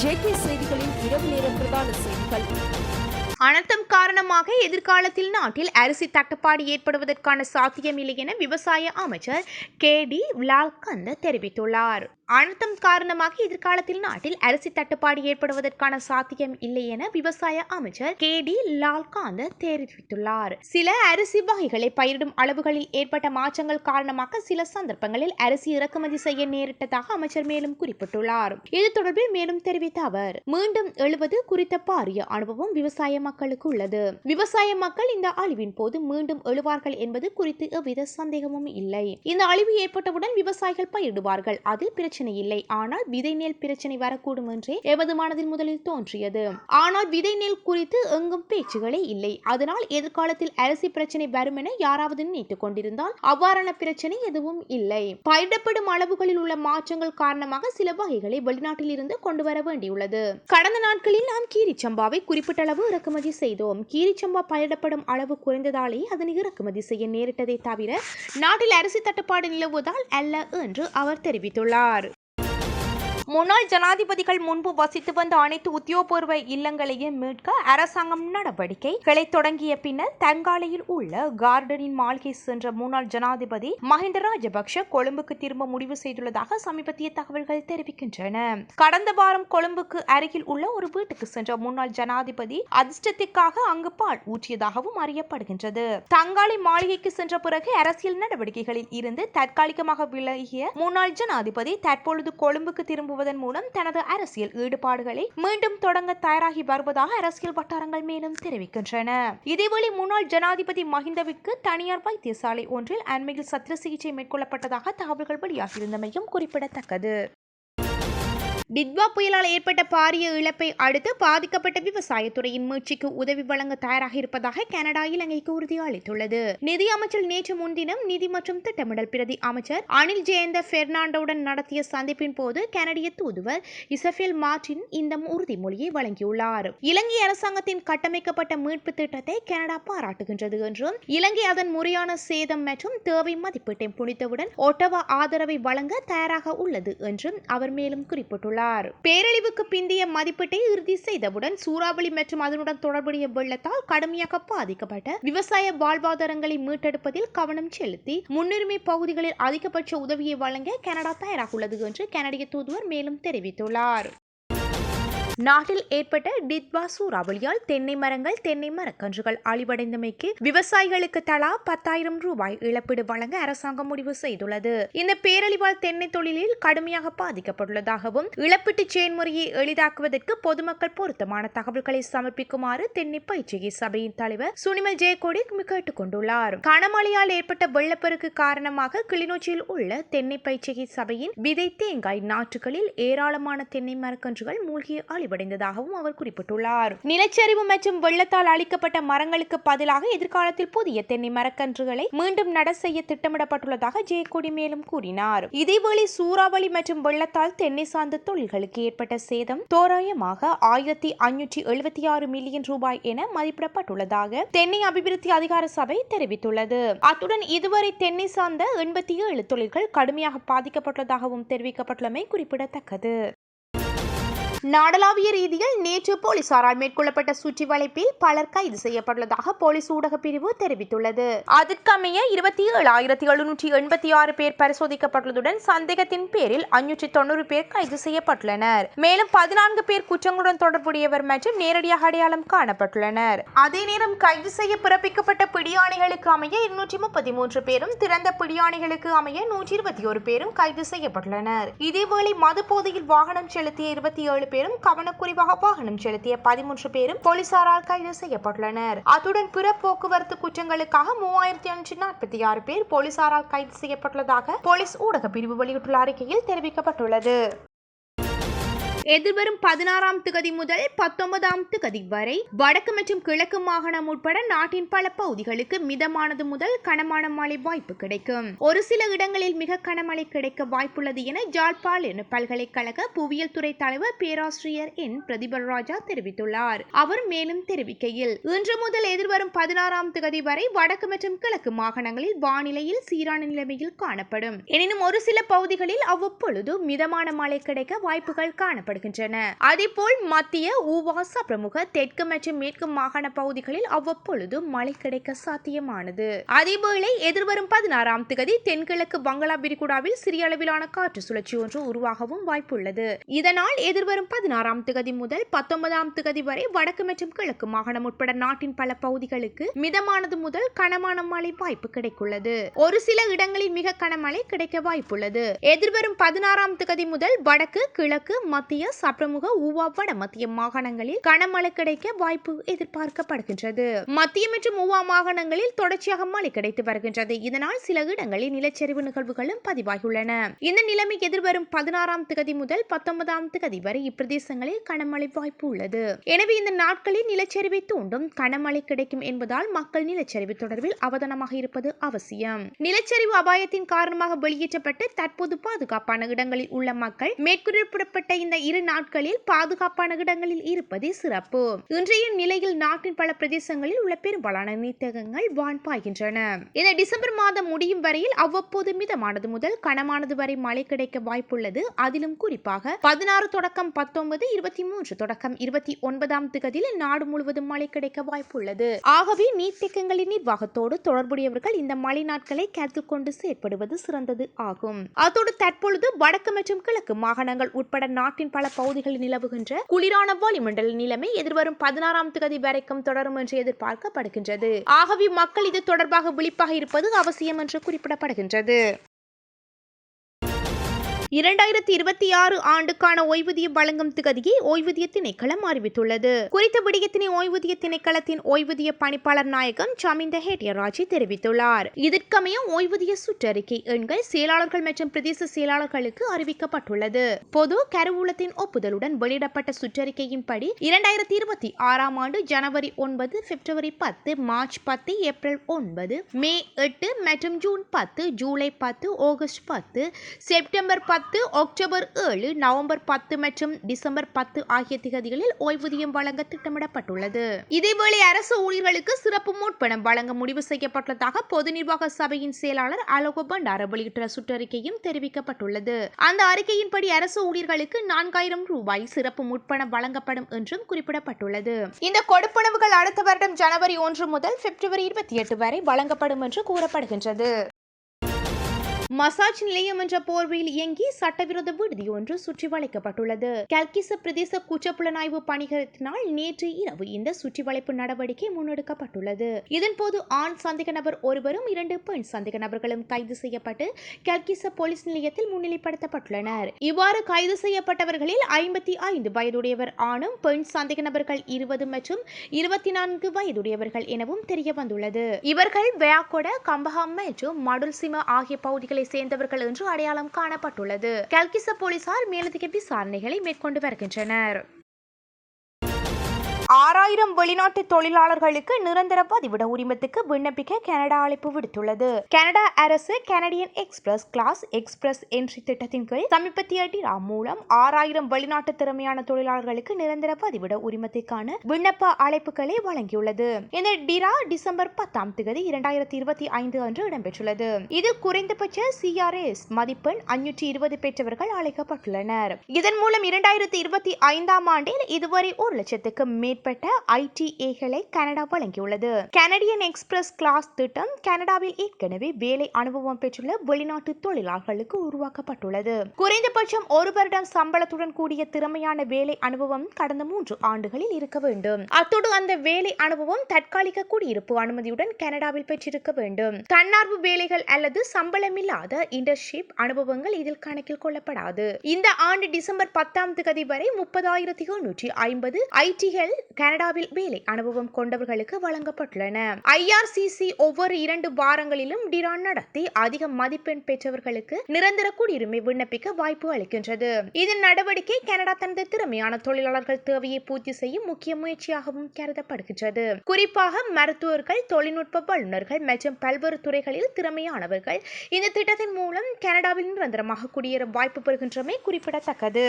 JK செய்திகளின் இரவு நேர பிரதான செய்திகள். அனர்த்தம் காரணமாக எதிர்காலத்தில் நாட்டில் அரிசி தட்டுப்பாடு ஏற்படுவதற்கான சாத்தியமில்லை என விவசாய அமைச்சர் கே டி லால்கந்த் தெரிவித்துள்ளார். அழுத்தம் காரணமாக எதிர்காலத்தில் நாட்டில் அரிசி தட்டுப்பாடு ஏற்படுவதற்கான சாத்தியம் இல்லை என விவசாய அமைச்சர் கே டி லால்காந்த தெரிவித்துள்ளார். சில அரிசி வகைகளை பயிரிடும் அளவுகளில் ஏற்பட்ட மாற்றங்கள் காரணமாக சில சந்தர்ப்பங்களில் அரிசி இறக்குமதி செய்ய நேரிட்டதாக அமைச்சர் மேலும் குறிப்பிட்டுள்ளார். இது தொடர்பில் மேலும் தெரிவித்த அவர் மீண்டும் எழுவது குறித்த பாரிய அனுபவம் விவசாய மக்களுக்கு உள்ளது. விவசாய மக்கள் இந்த அழிவின் போது மீண்டும் எழுவார்கள் என்பது குறித்து எவ்வித சந்தேகமும் இல்லை. இந்த அழிவு ஏற்பட்டவுடன் விவசாயிகள் பயிரிடுவார்கள். அதில் பிரச்சனை இல்லை. ஆனால் விதை நெல் பிரச்சனை வரக்கூடும் என்றே எமது மனதில் முதலில் தோன்றியது. ஆனால் விதை நெல் குறித்து எங்கும் பேச்சுகளே இல்லை. அதனால் எதிர்காலத்தில் அரிசி பிரச்சனை வரும் என யாராவது நினைத்துக் கொண்டிருந்தால் அவ்வாறான பிரச்சனை எதுவும் இல்லை. பயிரிடப்படும் அளவுகளில் உள்ள மாற்றங்கள் காரணமாக சில வகைகளை வெளிநாட்டில் இருந்து கொண்டு வர வேண்டியுள்ளது. கடந்த நாட்களில் நாம் கீரிச்சம்பாவை குறிப்பிட்ட அளவு இறக்குமதி செய்தோம். கீரிச்சம்பா பயிரிடப்படும் அளவு குறைந்ததாலே அதனை இறக்குமதி செய்ய நேரிட்டதை தவிர நாட்டில் அரிசி தட்டுப்பாடு நிலவுவதால் அல்ல என்று அவர் தெரிவித்துள்ளார். முன்னாள் ஜனாதிபதிகள் முன்பு வசித்து வந்த அனைத்து உத்தியோகபூர்வ இல்லங்களையும் மீட்க அரசாங்கம் நடவடிக்கைகளை தொடங்கிய பின்னர் தங்காலையில் உள்ள கார்டனின் மாளிகை சென்ற முன்னாள் ஜனாதிபதி மஹிந்த ராஜபக்ஷ கொழும்புக்கு திரும்ப முடிவு செய்துள்ளதாக சமீபத்திய தகவல்கள் தெரிவிக்கின்றன. கடந்த வாரம் கொழும்புக்கு அருகில் உள்ள ஒரு வீட்டுக்கு சென்ற முன்னாள் ஜனாதிபதி அதிர்ஷ்டத்திற்காக அங்கு பால் ஊற்றியதாகவும் அறியப்படுகின்றது. தங்காளி மாளிகைக்கு சென்ற பிறகு அரசியல் நடவடிக்கைகளில் இருந்து தற்காலிகமாக விலகிய முன்னாள் ஜனாதிபதி தற்பொழுது கொழும்புக்கு திரும்புவதன் மூலம் தனது அரசியல் ஈடுபாடுகளை மீண்டும் தொடங்க தயாராகி வருவதாக அரசியல் வட்டாரங்கள் மேலும் தெரிவிக்கின்றன. இதேவேளை முன்னாள் ஜனாதிபதி மஹிந்தவிற்கு தனியார் வைத்தியசாலை ஒன்றில் அண்மையில் சத்திர சிகிச்சை மேற்கொள்ளப்பட்டதாக தகவல்கள் வெளியாகியிருந்தமையும் குறிப்பிடத்தக்கது. டிட்வா புயலால் ஏற்பட்ட பாரிய இழப்பை அடுத்து பாதிக்கப்பட்ட விவசாயத்துறையின் மீட்சிக்கு உதவி வழங்க தயாராக இருப்பதாக கனடா இலங்கைக்கு உறுதியளித்துள்ளது நிதி அமைச்சர் நேற்று முன்தினம் நிதி மற்றும் திட்டமிடல் பிரதி அமைச்சர் அனில் ஜெயந்த பெர்னாண்டோவுடன் நடத்திய சந்திப்பின் போது கனடிய தூதுவர் இசபேல் மார்டின் இந்த உறுதிமொழியை வழங்கியுள்ளார். இலங்கை அரசாங்கத்தின் கட்டமைக்கப்பட்ட மீட்பு திட்டத்தை கனடா பாராட்டுகின்றது என்றும் இலங்கை அதன் முறையான சேதம் மற்றும் தேவை மதிப்பீட்டை புனித்தவுடன் ஒட்டவா ஆதரவை வழங்க தயாராக உள்ளது என்றும் அவர் மேலும் குறிப்பிட்டுள்ளார். உள்ளார் பேரழிவுக்கு பிந்தைய மதிப்பீட்டை இறுதி செய்தவுடன் சூறாவளி மற்றும் அதனுடன் தொடர்புடைய வெள்ளத்தால் கடுமையாக பாதிக்கப்பட்ட விவசாய வாழ்வாதாரங்களை மீட்டெடுப்பதில் கவனம் செலுத்தி முன்னுரிமை பகுதிகளில் அதிகபட்ச உதவியை வழங்க கனடா தயாராக உள்ளது என்று கனடிய தூதுவர் மேலும் தெரிவித்துள்ளார். நாட்டில் ஏற்பட்ட டித்வா சூறாவளியால் தென்னை மரங்கள் தென்னை மரக்கன்றுகள் அழிவடைந்தமைக்கு விவசாயிகளுக்கு தலா பத்தாயிரம் ரூபாய் இழப்பீடு வழங்க அரசாங்கம் முடிவு செய்துள்ளது. இந்த பேரழிவால் தென்னை தொழிலில் கடுமையாக பாதிக்கப்பட்டுள்ளதாகவும் இழப்பீட்டு செயல்முறையை எளிதாக்குவதற்கு பொதுமக்கள் பொருத்தமான தகவல்களை சமர்ப்பிக்குமாறு தென்னை பயிற்சிகை சபையின் தலைவர் சுனிமல் ஜெயக்கோடி கேட்டுக் கொண்டுள்ளார். கனமழையால் ஏற்பட்ட வெள்ளப்பெருக்கு காரணமாக கிளிநொச்சியில் உள்ள தென்னை பயிற்சிகை சபையின் விதை தேங்காய் நாற்றுகளில் ஏராளமான தென்னை மரக்கன்றுகள் மூழ்கி அழிவடைந்ததாகவும் அவர் குறிப்பிட்டுள்ளார். நிலச்சரிவு மற்றும் வெள்ளத்தால் அழிக்கப்பட்ட மரங்களுக்கு பதிலாக எதிர்காலத்தில் புதிய தென்னை மரக்கன்றுகளை மீண்டும் நட செய்ய திட்டமிடப்பட்டுள்ளதாக ஜெயக்கொடி மேலும் கூறினார். இதேவேளை சூறாவளி மற்றும் வெள்ளத்தால் தென்னை சார்ந்த தொழில்களுக்கு ஏற்பட்ட சேதம் தோராயமாக ஆயிரத்தி ஐநூற்றி எழுபத்தி ஆறு மில்லியன் ரூபாய் என மதிப்பிடப்பட்டுள்ளதாக தென்னை அபிவிருத்தி அதிகார சபை தெரிவித்துள்ளது. அத்துடன் இதுவரை தென்னை சார்ந்த எண்பத்தி ஏழு தொழில்கள் கடுமையாக பாதிக்கப்பட்டுள்ளதாகவும் தெரிவிக்கப்பட்டுள்ளமை குறிப்பிடத்தக்கது. நாடளாவிய ரீதியில் நேற்று போலீசாரால் மேற்கொள்ளப்பட்ட சுற்றி வளைப்பில் பலர் கைது செய்யப்பட்டுள்ளதாக போலீஸ் ஊடக பிரிவு தெரிவித்துள்ளது. அதற்கமைய இருபத்தி ஏழாயிரத்தி எழுநூற்றி எண்பத்தி ஆறு பேர் பரிசோதிக்கப்பட்டுள்ளதுடன் சந்தேகத்தின் பேரில் அஞ்சூற்றி தொண்ணூறு பேர் கைது செய்யப்பட்டுள்ளனர். மேலும் பதினான்கு பேர் குற்றங்களுடன் தொடர்புடையவர் மற்றும் நேரடியாக அடையாளம் காணப்பட்டுள்ளனர். அதே நேரம் கைது செய்ய பிறப்பிக்கப்பட்ட பிடியாணைகளுக்கு அமைய இருநூற்றி முப்பத்தி மூன்று பேரும் திறந்த பிடியாணைகளுக்கு அமைய நூற்றி இருபத்தி ஒரு பேரும் கைது செய்யப்பட்டுள்ளனர். இதேவேளை மது போதையில் வாகனம் செலுத்திய இருபத்தி ஏழு பேரும் கவனக்குறைவாக வாகனம் செலுத்திய பதிமூன்று பேரும் போலீசாரால் கைது செய்யப்பட்டுள்ளனர். அத்துடன் பிற போக்குவரத்து குற்றங்களுக்காக மூவாயிரத்தி அஞ்சு நாற்பத்தி ஆறு பேர் போலீசாரால் கைது செய்யப்பட்டுள்ளதாக போலீஸ் ஊடக பிரிவு வெளியிட்டுள்ள அறிக்கையில் தெரிவிக்கப்பட்டுள்ளது. எதிர்வரும் பதினாறாம் திகதி முதல் பத்தொன்பதாம் திகதி வரை வடக்கு மற்றும் கிழக்கு மாகாணம் உட்பட நாட்டின் பல பகுதிகளுக்கு மிதமானது முதல் கனமான மழை வாய்ப்பு கிடைக்கும். ஒரு சில இடங்களில் மிக கனமழை கிடைக்க வாய்ப்புள்ளது என ஜாழ்ப்பாண பல்கலைக்கழக புவியியல் துறை தலைவர் பேராசிரியர் என். பிரதிபல் ராஜா தெரிவித்துள்ளார். அவர் மேலும் தெரிவிக்கையில் இன்று முதல் எதிர்வரும் பதினாறாம் திகதி வரை வடக்கு மற்றும் கிழக்கு மாகாணங்களில் வானிலையில் சீரான நிலைமையில் காணப்படும். எனினும் ஒரு சில பகுதிகளில் அவ்வப்பொழுது மிதமான மழை கிடைக்க வாய்ப்புகள் காணப்படும் வருகின்றன அதேபோல் மத்திய ஊவாச பிரமுக தெற்கு மற்றும் மேற்கு மாகாண பகுதிகளில் அவ்வப்பொழுது மழை கிடைக்க சாத்தியமானது. அதேவேளை எதிர்வரும் பதினாறாம் திகதி தென்கிழக்கு பங்களா விரிகுடாவில் சிறிய அளவிலான காற்று சுழற்சி ஒன்று உருவாகவும் வாய்ப்புள்ளது. இதனால் எதிர்வரும் பதினாறாம் திகதி முதல் பத்தொன்பதாம் திகதி வரை வடக்கு மற்றும் கிழக்கு மாகாணம் உட்பட நாட்டின் பல பகுதிகளுக்கு மிதமானது முதல் கனமான மழை வாய்ப்பு கிடைக்குள்ளது ஒரு சில இடங்களில் மிக கனமழை கிடைக்க வாய்ப்புள்ளது. எதிர்வரும் பதினாறாம் திகதி முதல் வடக்கு கிழக்கு மத்திய சப்ரமுக ஊவா வட மத்திய மாகாணங்களில் கனமழை கிடைக்க வாய்ப்பு எதிர்பார்க்கப்படுகின்றது. மத்திய மற்றும் ஊவா மாகாணங்களில் தொடர்ச்சியாக மழை கிடைத்து வருகின்றது. இதனால் சில இடங்களில் நிலச்சரிவு நிகழ்வுகளும் பதிவாகியுள்ளன. இந்த நிலைமை எதிர்வரும் பதினாறாம் திகதி முதல் பத்தொன்பதாம் திகதி வரை இப்பிரதேசங்களில் கனமழை வாய்ப்பு உள்ளது. எனவே இந்த நாட்களில் நிலச்சரிவை தூண்டும் கனமழை கிடைக்கும் என்பதால் மக்கள் நிலச்சரிவு தொடர்பில் அவதானமாக இருப்பது அவசியம். நிலச்சரிவு அபாயத்தின் காரணமாக வெளியேற்றப்பட்டு தற்போது பாதுகாப்பான இடங்களில் உள்ள மக்கள் மேற்குறிப்பிடப்பட்ட இந்த இரு நாட்களில் பாதுகாப்பான இடங்களில் இருப்பதே சிறப்பு. இன்றைய நிலையில் நாட்டின் பல பிரதேசங்களில் உள்ள பெரும்பாலான நீர்த்தகங்கள் வான் பாய்கின்றன. இந்த டிசம்பர் மாதம் முடியும் வரையில் அவ்வப்போது மிதமானது முதல் கனமானது வரை மழை கிடைக்க வாய்ப்புள்ளது. அதிலும் குறிப்பாக பதினாறு தொடக்கம் பத்தொன்பது இருபத்தி மூன்று தொடக்கம் இருபத்தி ஒன்பதாம் திகதியில் நாடு முழுவதும் மழை கிடைக்க வாய்ப்புள்ளது. ஆகவே நீர்த்தேக்கங்களின் நிர்வாகத்தோடு தொடர்புடையவர்கள் இந்த மழை நாட்களை கருத்தில் கொண்டு செயற்படுவது சிறந்தது ஆகும். அத்தோடு தற்பொழுது வடக்கு மற்றும் கிழக்கு மாகாணங்கள் உட்பட நாட்டின் பல பகுதிகளில் நிலவுகின்ற குளிரான வளிமண்டல நிலைமை எதிர்வரும் பதினாறாம் தேதி வரைக்கும் தொடரும் என்று எதிர்பார்க்கப்படுகின்றது. ஆகவே மக்கள் இது தொடர்பாக விழிப்பாக இருப்பது அவசியம் என்று குறிப்பிடப்படுகின்றது. இரண்டாயிரத்தி இருபத்தி ஆறு ஆண்டுக்கான ஓய்வூதியம் வழங்கும் திகதியை ஓய்வூதிய திணைக்களம் அறிவித்துள்ளது. குறித்த விடயத்தினை ஓய்வூதிய திணைக்களத்தின் ஓய்வூதிய பணிப்பாளர் நாயகம் சமிந்த ஹேட்டியராஜி தெரிவித்துள்ளார். இதற்கமைய ஓய்வூதிய சுற்றறிக்கை எண்கள் செயலாளர்கள் மற்றும் பிரதேச செயலாளர்களுக்கு அறிவிக்கப்பட்டுள்ளது. பொது கருவூலத்தின் ஒப்புதலுடன் வெளியிடப்பட்ட சுற்றறிக்கையின்படி இரண்டாயிரத்தி இருபத்தி ஆறாம் ஆண்டு ஜனவரி ஒன்பது பிப்ரவரி பத்து மார்ச் பத்து ஏப்ரல் ஒன்பது மே எட்டு மற்றும் ஜூன் பத்து ஜூலை பத்து ஆகஸ்ட் பத்து செப்டம்பர் பத்து அக்டோபர் ஏழு நவம்பர் பத்து மற்றும் டிசம்பர் பத்து ஆகிய திகதிகளில் ஓய்வூதியம் வழங்க திட்டமிடப்பட்டுள்ளது. இதேவேளை அரசு ஊழியர்களுக்கு சிறப்பு முற்பணம் வழங்க முடிவு செய்யப்பட்டுள்ளதாக பொது நிர்வாக சபையின் செயலாளர் அலோக பண்டார வெளியிட்டுள்ள சுற்றறிக்கையும் தெரிவிக்கப்பட்டுள்ளது. அந்த அறிக்கையின்படி அரசு ஊழியர்களுக்கு நான்காயிரம் ரூபாய் சிறப்பு முற்பணம் வழங்கப்படும் என்றும் குறிப்பிடப்பட்டுள்ளது. இந்த கொடுப்பனவுகள் அடுத்த வருடம் ஜனவரி ஒன்று முதல் பிப்ரவரி இருபத்தி எட்டு வரை வழங்கப்படும் என்று கூறப்படுகின்றது. மசாஜ் நிலையம் என்ற போர்வையில் இயங்கி சட்டவிரோத விடுதி ஒன்று சுற்றி வளைக்கப்பட்டுள்ளது. கல்கிச பிரதேச குற்றப்புலனாய்வு பணிகளத்தினால் நேற்று இரவு இந்த சுற்றி வளைப்பு நடவடிக்கை முன்னெடுக்கப்பட்டுள்ளது. இதன்போது ஆண் சந்தேக நபர் ஒருவரும் இரண்டு பெண் சந்தேக நபர்களும் கைது செய்யப்பட்டு கல்கிச போலீஸ் நிலையத்தில் முன்னிலைப்படுத்தப்பட்டுள்ளனர். இவ்வாறு கைது செய்யப்பட்டவர்களில் ஐம்பத்தி ஐந்து வயதுடையவர் ஆணும் பெண் சந்தேக நபர்கள் இருபது மற்றும் இருபத்தி நான்கு வயதுடையவர்கள் எனவும் தெரிய வந்துள்ளது இவர்கள் வேயாக்கொட கம்பஹாம் மற்றும் மடுல்சிம ஆகிய பகுதிகளில் பகுதிகளை சேர்ந்தவர்கள் என்று அடையாளம் காணப்பட்டுள்ளது. கல்கிச போலீசார் மேலதிக விசாரணைகளை மேற்கொண்டு வருகின்றனர். ஆறாயிரம் வெளிநாட்டு தொழிலாளர்களுக்கு நிரந்தர பதிவிட உரிமத்துக்கு விண்ணப்பிக்க கனடா அழைப்பு விடுத்துள்ளது. கனடா அரசு Canadian express class express entry திட்டத்தின் கீழ் சமீபத்திய டிரா மூலம் ஆறாயிரம் வெளிநாட்டு திறமையான தொழிலாளர்களுக்கு நிரந்தர பதிவிட உரிமத்திற்கான விண்ணப்ப அழைப்புகளை வழங்கியுள்ளது. இந்த டிரா டிசம்பர் பத்தாம் தேதி இரண்டாயிரத்தி இருபத்தி ஐந்து அன்று இடம்பெற்றுள்ளது. இது குறைந்தபட்ச சிஆர்எஸ் மதிப்பெண் அஞ்சூற்றி இருபது பெற்றவர்கள் அழைக்கப்பட்டுள்ளனர். இதன் மூலம் இரண்டாயிரத்தி இருபத்தி ஐந்தாம் ஆண்டில் இதுவரை ஒரு லட்சத்துக்கு மேற்பட்ட ஐடிஏகளை கனடா வழங்கியுள்ளது. கனடியன் எக்ஸ்பிரஸ் கிளாஸ் திட்டம் கனடாவில் ஏற்கனவே வேலை அனுபவம் பெற்றுள்ள வெளிநாட்டு தொழிலாளர்களுக்கு உருவாக்கப்பட்டுள்ளது. குறைந்தபட்சம் ஒரு வருடம் சம்பளத்துடன் கூடிய திறமையான வேலை அனுபவம் கடந்த மூன்று ஆண்டுகளில் இருக்க வேண்டும். அத்தோடு அந்த வேலை அனுபவம் தற்காலிக குடியிருப்பு அனுமதியுடன் கனடாவில் பெற்றிருக்க வேண்டும். தன்னார்வ வேலைகள் அல்லது சம்பளமில்லாத இன்டர்ன்ஷிப் அனுபவங்கள் இதில் கணக்கில் கொள்ளப்படாது. இந்த ஆண்டு டிசம்பர் பத்தாம் தேதி வரை முப்பதாயிரத்தி எழுநூற்றி ஐம்பது ஐடிகள் கனடாவில் வேலை அனுபவம் கொண்டவர்களுக்கு வழங்கப்பட்டுள்ளன. ஐஆர்சிசி ஒவ்வொரு இரண்டு வாரங்களிலும் டிரான் நடத்தி அதிக மதிப்பெண் பெற்றவர்களுக்கு நிரந்தர குடியுரிமை விண்ணப்பிக்க வாய்ப்பு அளிக்கின்றது. இதன் நடவடிக்கை கனடா தனது திறமையான தொழிலாளர்கள் தேவையை பூர்த்தி செய்யும் முக்கிய முயற்சியாகவும் கருதப்படுகின்றது. குறிப்பாக மருத்துவர்கள் தொழில்நுட்ப வல்லுநர்கள் மற்றும் பல்வேறு துறைகளில் திறமையானவர்கள் இந்த திட்டத்தின் மூலம் கனடாவில் நிரந்தரமாக குடியேற வாய்ப்பு பெறுகின்றமை குறிப்பிடத்தக்கது.